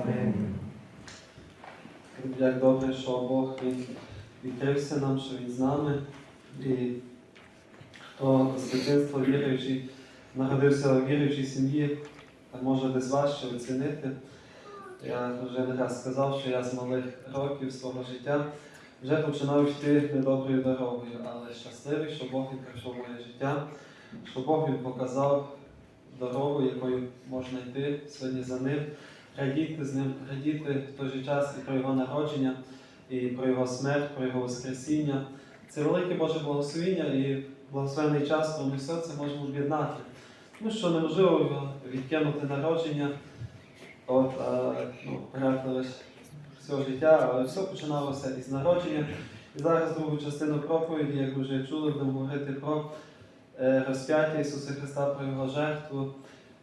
Амінь. Як добре, що Бог відкрився нам, що Він з нами. І хто з дитинства віруючий, народився в віруючій сім'ї, може десь важче оцінити. Я вже не раз сказав, що я з малих років свого життя вже починав йти недоброю дорогою, але щасливий, що Бог він прийшов в моє життя, що Бог він показав дорогу, якою можна йти сьогодні за ним, радіти з ним, радіти в той же час і про його народження, і про його смерть, про його Воскресіння. Це велике Боже благословіння і благословений час, коли ми все це можемо об'єднати. Тому що неможливо відкинути народження, от, а, ну, брати всього життя, але все починалося із народження. І зараз другу частину проповіді, як ви вже чули, будемо говорити про е, розп'яття Ісуса Христа, про Його жертву.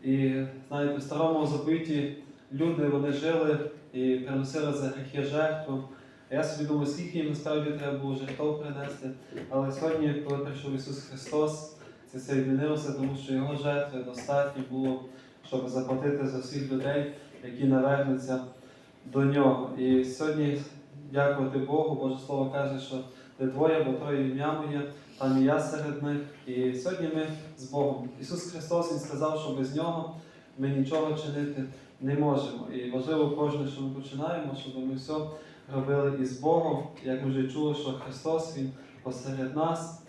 І знаєте, в старому заповіті люди вони жили і приносили за гріхи жертву. А я собі думаю, скільки їм насправді треба було жертв принести. Але сьогодні, коли прийшов Ісус Христос, це все відмінилося, тому що Його жертви достатньо було, щоб заплатити за всіх людей, які навернуться до нього. І сьогодні, дякувати Богу, Боже Слово каже, що де двоє або троє ім'я моє, там і я серед них. І сьогодні ми з Богом. Ісус Христос Він сказав, що без нього ми нічого чинити не можемо. І важливо кожне, що ми починаємо, щоб ми все робили із Богом. Як ми вже чули, що Христос Він посеред нас.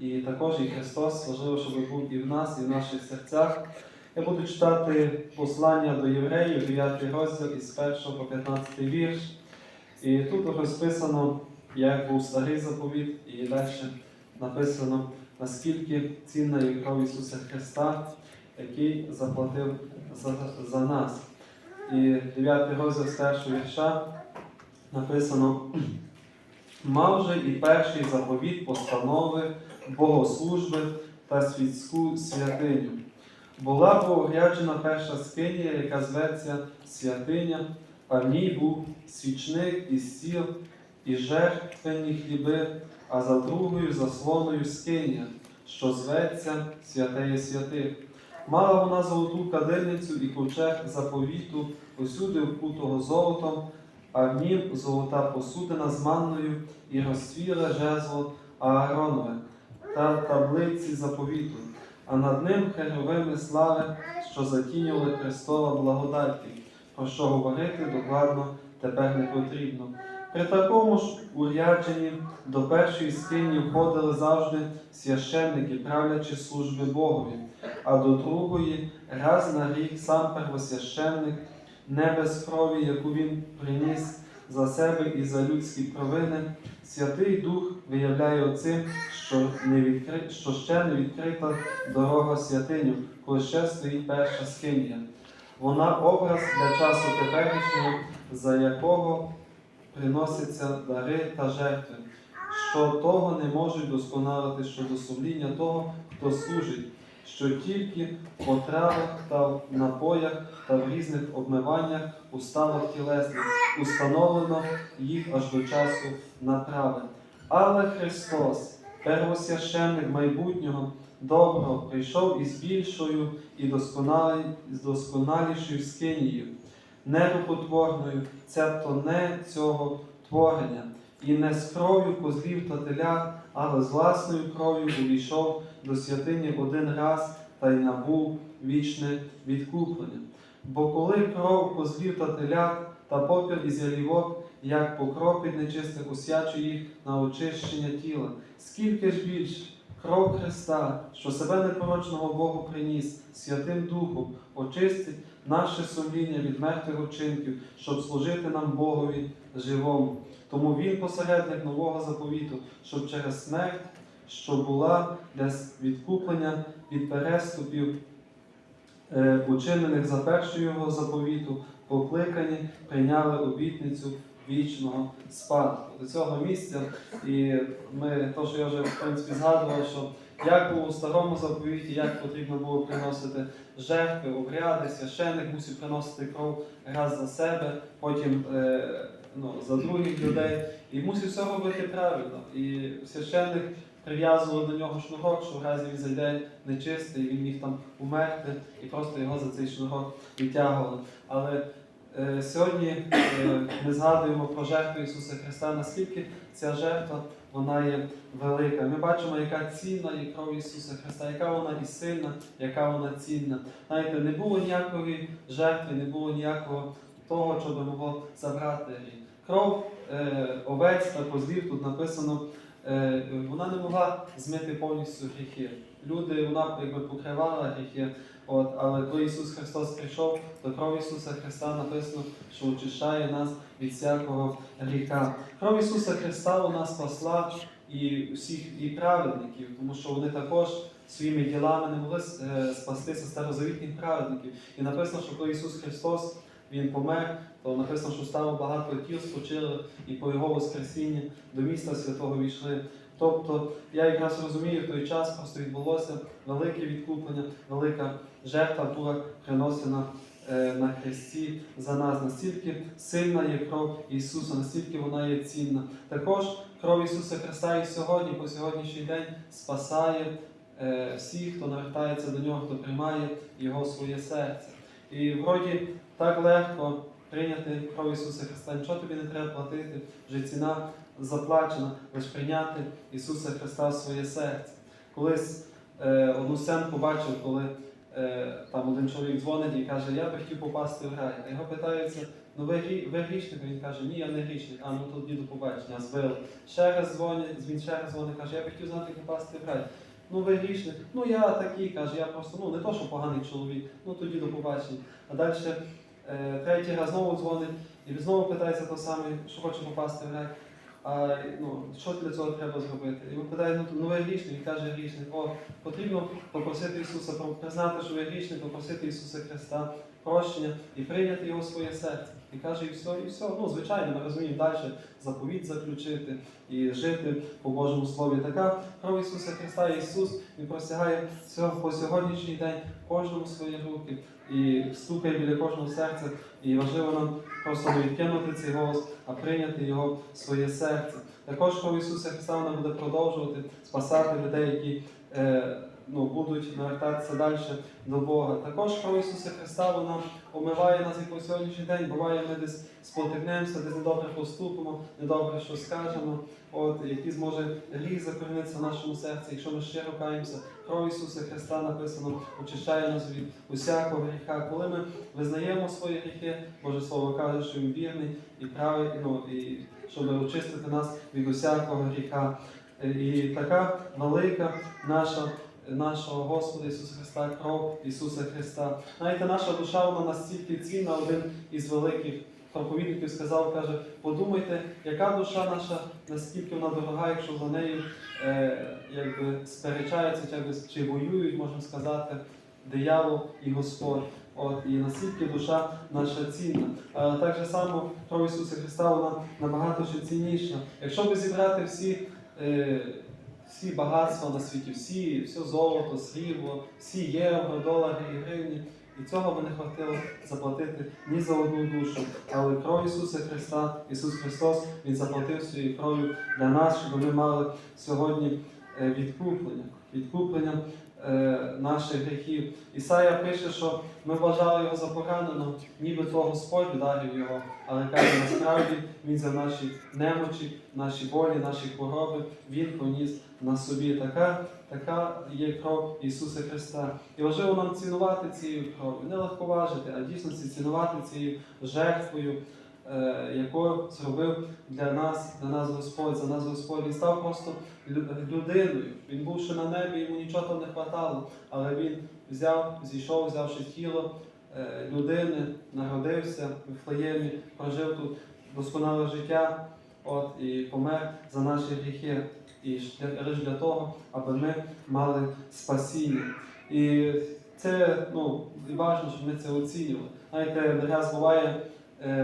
І також і Христос важливо, щоб був і в нас, і в наших серцях. Я буду читати послання до євреїв, 9 розділ із 1 по 15 вірш. І тут розписано, як був старий заповіт, і далі написано, наскільки цінна є кров Ісуса Христа, який заплатив за, за нас. І 9 розділ з першого вірша написано: мав же і перший заповіт постанови, богослужби та світську святиню. Була поуряджена перша скиня, яка зветься святиня, а в ній був свічник і стіл, і жертвенні хліби, а за другою заслоною скиня, що зветься святеє святих. Мала вона золоту кадильницю і ковчег заповіту, усюди вкутого золотом, а в нім золота посудина з манною і розсвіле жезло Ааронове та таблиці заповіту а над ним херовими слави, що затінювали престола благодаті, про що говорити докладно тепер не потрібно. При такому ж урядженні до першої скині входили завжди священники, правлячи служби Богові, а до другої раз на рік сам первосвященник, не без крові, яку він приніс за себе і за людські провини, Святий Дух виявляє оцим, що, не відкри... що ще не відкрита дорога святиню, коли ще стоїть перша скинія. Вона образ для часу теперішнього, за якого приносяться дари та жертви, що того не можуть досконалити щодо сумління того, хто служить, що тільки в потравах та напоях та в різних обмиваннях у станах тілесних установлено їх аж до часу направи. Але Христос, первосвященник майбутнього, доброго, прийшов із більшою і досконалішою скинією, нерукотворною, цебто не цього творення, і не з кров'ю козлів та телят, але з власною кров'ю увійшов до святині один раз та й набув вічне відкуплення. Бо коли кров козлів та телят та попіл із ялівок, як покропить нечистих, освячує їх на очищення тіла, скільки ж більше кров Христа, що себе непорочного Богу приніс, Святим Духом, очистить наше сумління від мертвих учинків, щоб служити нам Богові живому. Тому Він посередник нового заповіту, щоб через смерть, що була для відкуплення від переступів, е, учинених за першою його заповіту, покликані, прийняли обітницю вічного спадку. До цього місця, і ми, то, що я вже в принципі згадував, що як було у старому заповіті, як потрібно було приносити жертви, обряди, священник мусив приносити кров раз за себе, потім е, ну, за других людей, і мусив все робити правильно. І священник прив'язував до нього шнурок, що в разі він зайде нечистий, він міг там умерти, і просто його за цей шнурок відтягували. Але сьогодні е, ми згадуємо про жертву Ісуса Христа, наскільки ця жертва вона є велика. Ми бачимо, яка цінна є кров Ісуса Христа, яка вона і сильна, яка вона цінна. Знаєте, не було ніякої жертви, не було ніякого того, що би могло забрати. Кров е, овець та козлів тут написано, е, вона не могла змити повністю гріхи. Люди вона якби покривала гріхи. От, але коли Ісус Христос прийшов, то кров Ісуса Христа написано, що очищає нас від всякого гріха. Кров Ісуса Христа вона спасла і всіх і праведників, тому що вони також своїми ділами не могли е, спастися старозавітніх праведників. І написано, що коли Ісус Христос Він помер, то написано, що стало багато тіл спочили, і по Його Воскресінні до міста святого війшли. Тобто я якраз розумію, в той час просто відбулося велике відкуплення, велика жертва була приносена е, на хресті за нас. Настільки сильна є кров Ісуса, настільки вона є цінна. Також кров Ісуса Христа і сьогодні, по сьогоднішній день спасає е, всіх, хто навертається до нього, хто приймає Його своє серце. І вроді так легко прийняти кров Ісуса Христа. Нічого тобі не треба платити, вже ціна заплачена, лише прийняти Ісуса Христа в своє серце. Колись е, одну сценку бачив, коли е, там один чоловік дзвонить і каже, я би хотів попасти в рай. А його питаються, ну ви, ви грішник? Він каже, ні, я не грішник, а ну тоді до побачення, збили. Ще раз дзвонить, він ще раз дзвонить, каже, я би хотів знати, як попасти в рай. Ну ви грішник, ну я такий, каже, я просто ну не то, що поганий чоловік, ну тоді до побачення. А далі третій раз знову дзвонить і він знову питається то саме, що хоче попасти в рай. А ну, що для цього треба зробити? І він питає, ну, ну ви він каже грішник. бо потрібно попросити Ісуса, признати, що ви грішник, попросити Ісуса Христа прощення і прийняти його в своє серце. І каже, і все, і все. Ну, звичайно, ми розуміємо далі заповідь заключити і жити по Божому Слові. Така кров Ісуса Христа, Ісус, Він простягає по сьогоднішній день кожному свої руки і стукає біля кожного серця. І важливо нам просто відкинути цей голос, а прийняти його в своє серце. Також кров Ісуса Христа вона буде продовжувати спасати людей, які е, ну, будуть навертатися далі до Бога. Також кров Ісуса Христа вона омиває нас і по сьогоднішній день. Буває, ми десь спотикнемося, десь недобре поступимо, недобре що скажемо. От якийсь може гріх закорінитися в нашому серці, якщо ми щиро каємося. Кров Ісуса Христа написано, очищає нас від усякого гріха. Коли ми визнаємо свої гріхи, Боже Слово каже, що Він вірний і правий, ну, і щоб очистити нас від усякого гріха. І така велика наша. Нашого Господа Ісуса Христа, кров Ісуса Христа. Знаєте, наша душа вона настільки цінна, один із великих проповідників сказав, каже, подумайте, яка душа наша, наскільки вона дорога, якщо за нею е, якби сперечаються, чи, чи воюють, можна сказати, диявол і Господь. От, і наскільки душа наша цінна. Але так же само кров Ісуса Христа вона набагато ще цінніша. Якщо би зібрати всі, е, всі багатства на світі, всі, все золото, срібло, всі євро, долари і гривні, і цього би не хватило заплатити ні за одну душу. Але кров Ісуса Христа, Ісус Христос, Він заплатив своєю кров'ю для нас, щоб ми мали сьогодні е, відкуплення, відкуплення наших гріхів. Ісая пише, що ми вважали його за пораненого, ніби то Господь вдарив його, але каже, насправді він за наші немочі, наші болі, наші хвороби, Він поніс на собі. Така, така є кров Ісуса Христа. І важливо нам цінувати цією кров'ю, не легковажити, а дійсно цінувати цією жертвою, е, яку зробив для нас, для нас Господь, за нас Господь. Він став просто людиною. Він був ще на небі, йому нічого там не хватало, але він взяв, зійшов, взявши тіло е, людини, народився в Вифлеємі, прожив тут досконале життя, от, і помер за наші гріхи. І лише для того, аби ми мали спасіння. І це ну, важливо, щоб ми це оцінювали. Знаєте, не буває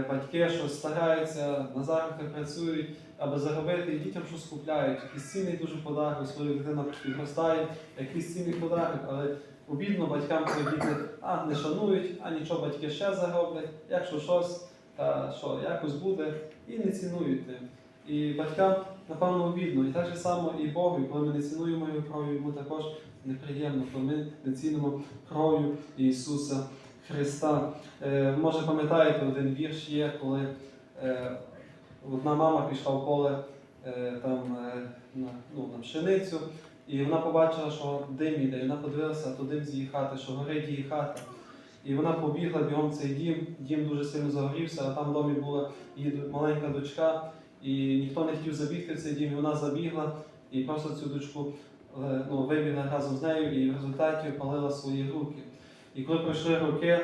батьки, що стараються, на заробітках працюють, аби заробити і дітям щось купляють. Якийсь цінний дуже подарок, своя дитина підростає, якийсь цінний подарок, але обідно батькам, діти а, не шанують, а нічого батьки ще зароблять, якщо щось, та що якось буде, і не цінують тим. І батькам, напевно, обідно. І так же само і Богу, коли ми не цінуємо його кров'ю, йому також неприємно, коли ми не цінимо кров'ю Ісуса Христа. Е, Може, пам'ятаєте, один вірш є, коли е, одна мама пішла в поле е, там, на, ну, на пшеницю, і вона побачила, що дим іде, і вона подивилася, а то дим з її хати, що горить її хата. І вона побігла бігом цей дім, дім дуже сильно загорівся, а там в домі була її маленька дочка, і ніхто не хотів забігти в цей дім, і вона забігла і просто цю дочку ну, вибігла разом з нею і в результаті опалила свої руки. І коли пройшли роки,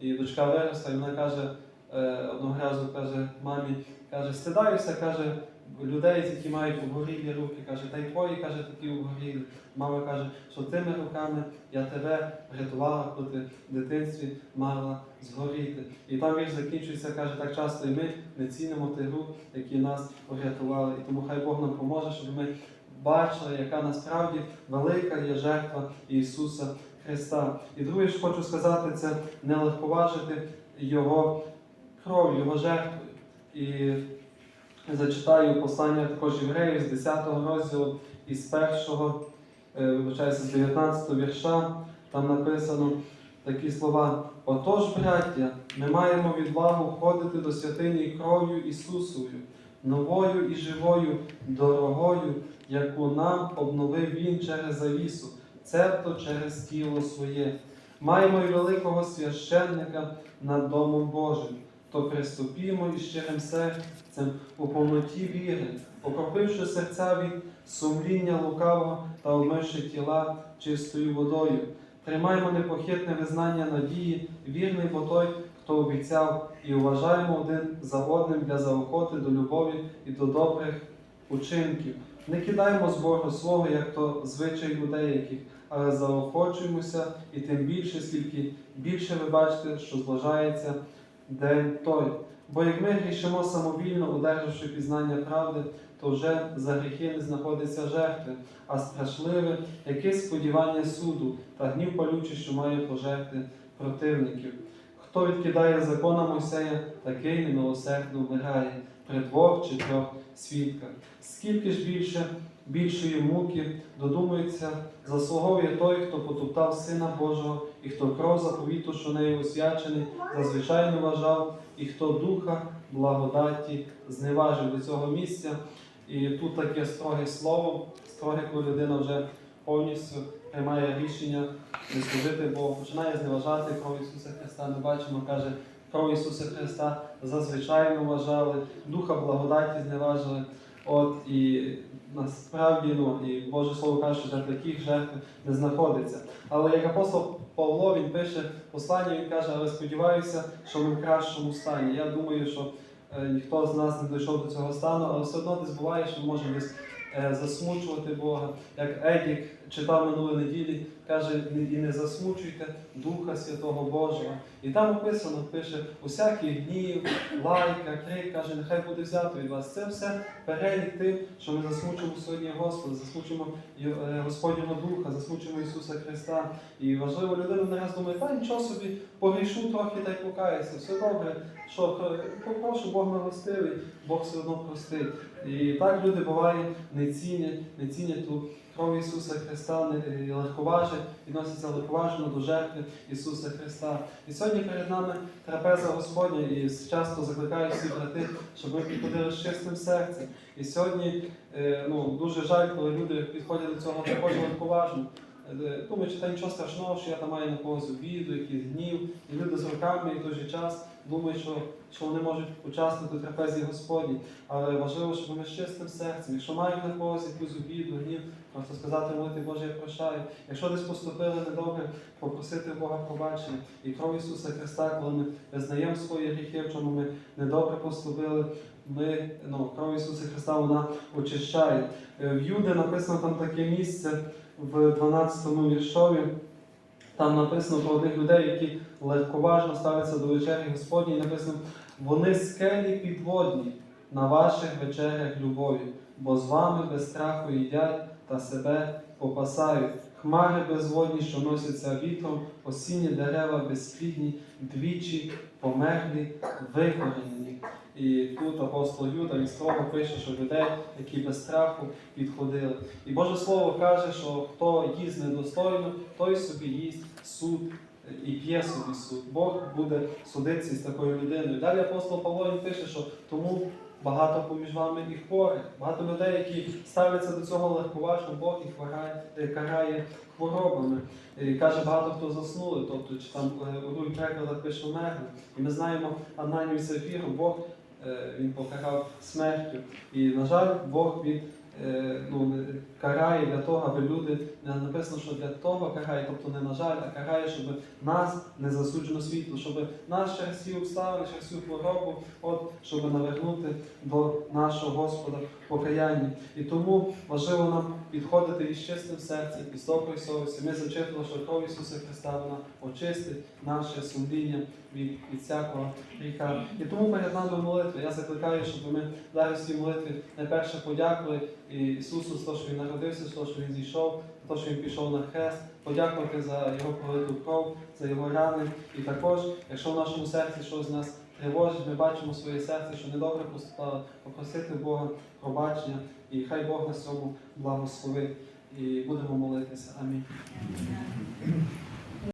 і дочка виросла, і вона каже, е, одного разу каже мамі, каже, стидаюся, каже, людей, які мають обгорілі руки, каже, та й твої, каже, такі обгорілі. Мама каже, що тими руками я тебе врятувала, коли ти в дитинстві мала згоріти. І там вірш закінчується, каже, так часто і ми не цінимо тих рук, які нас врятували. І тому хай Бог нам поможе, щоб ми бачили, яка насправді велика є жертва Ісуса Христа. І друге, що хочу сказати, це не легковажити Його кров, Його жертвою. І зачитаю послання також євреїв з 10 розділу із 1, е, вибачаюся, з 19 вірша. Там написано такі слова. Отож, браття, ми маємо відвагу входити до святині кров'ю Ісусовою, новою і живою, дорогою, яку нам обновив Він через завісу, цебто через тіло своє. Маємо й великого священника над Домом Божим, то приступімо із щирим серцем у повноті віри, окропивши серця від сумління лукавого та омивши тіла чистою водою. Тримаємо непохитне визнання надії, вірний бо той, хто обіцяв, і вважаємо один за одним для заохоти до любові і до добрих учинків. Не кидаємо з Бога свого, як то звичай людей, яких, але заохочуємося і тим більше, скільки більше ви бачите, що зближається день той. Бо як ми грішимо самовільно, одержавши пізнання правди, то вже за гріхи не знаходиться жертви, а страшливе якесь сподівання суду та гнів палючий, що має пожерти противників. Хто відкидає закона Мойсея, такий немилосердно вмирає при двох чи трьох свідках. Скільки ж більше більшої муки додумується, заслуговує той, хто потоптав Сина Божого, і хто кров заповіту, що нею освячений, зазвичай не вважав, і хто духа благодаті зневажив до цього місця. І тут таке строге слово, строге, коли людина вже повністю приймає рішення не служити, бо починає зневажати кров Ісуса Христа. Ми бачимо, каже, кров Ісуса Христа зазвичай вважали, духа благодаті зневажили. От і насправді ну, і Боже Слово каже, що для таких жертв не знаходиться. Але як апостол Павло він пише послання, він каже, але сподіваюся, що ми в кращому стані. Я думаю, що е, ніхто з нас не дійшов до цього стану, але все одно десь буває, що ми можемо десь засмучувати Бога. Як Едік читав минулої неділі, каже, і не засмучуйте Духа Святого Божого. І там описано, пише, усякий гнів, лайка, крик, каже, нехай буде взято від вас. Це все перелік тим, що ми засмучуємо сьогодні Господа, засмучуємо Й- е, Господнього Духа, засмучуємо Ісуса Христа. І важливо, людина не раз думає, та нічого собі, погрішу трохи та й покаюся, все добре. Що е, попрошу, Бог милостивий, Бог все одно простить. І так люди бувають не цінять, не цінять ту кров Ісуса Христа, не легковаже, легковажать, відносяться легковажно до жертви Ісуса Христа. І сьогодні перед нами трапеза Господня, і часто закликаю всі брати, щоб ми підходили з чистим серцем. І сьогодні е, ну, дуже жаль, коли люди підходять до цього також легковажно. Е, Думають, що та нічого страшного, що я там маю на когось обіду, якийсь гнів, і люди з руками і в той же час думають, що, що вони можуть участвувати в трапезі Господній. Але важливо, щоб ми з чистим серцем. Якщо маємо на когось якусь обіду, гнів, просто сказати, молити, Боже, я прощаю. Якщо десь поступили недобре, попросити Бога пробачення. І кров Ісуса Христа, коли ми визнаємо свої гріхи, в чому ми недобре поступили, ми, ну, кров Ісуса Христа вона очищає. Е, В Юде написано там таке місце в 12 віршові. Там написано про одних людей, які легковажно ставляться до вечері Господній, написано, вони скелі підводні на ваших вечерях любові, бо з вами без страху їдять та себе попасають. Хмари безводні, що носяться вітром, осінні дерева безплідні, двічі померлі, викорінені. І тут апостол Юда він строго пише, що людей, які без страху підходили. І Боже Слово каже, що хто їсть недостойно, той собі їсть суд і п'є собі суд. Бог буде судитися з такою людиною. Далі апостол Павло пише, що тому багато поміж вами і хворих, багато людей, які ставляться до цього легковажно, Бог їх карає, е, карає хворобами. І каже, багато хто заснули, тобто чи там е, у перекладах пише умерли. І ми знаємо Ананію і Сефіру, Бог е, він покарав смертю. І, на жаль, Бог він е, ну, карає для того, аби люди не написано, що для того карає, тобто не на жаль, а карає, щоб нас не засуджено світло, щоб нас через ці обставини, через цю хворобу, от, щоб навернути до нашого Господа покаяння. І тому важливо нам підходити із чистим серцем, із доброю совістю. Ми зачитали, що кров Ісуса Христа вона очистить наше сумління від, від всякого гріха. І тому перед нами молитва. Я закликаю, щоб ми зараз в цій молитві найперше подякували Ісусу що Він народився, того, що Він зійшов, то, що Він пішов на хрест, подякувати за Його пролиту кров, за Його рани. І також, якщо в нашому серці щось з нас тривожить, ми бачимо своє серце, що недобре поступало, попросити Бога пробачення, і хай Бог нас цьому благословить. І будемо молитися. Амінь.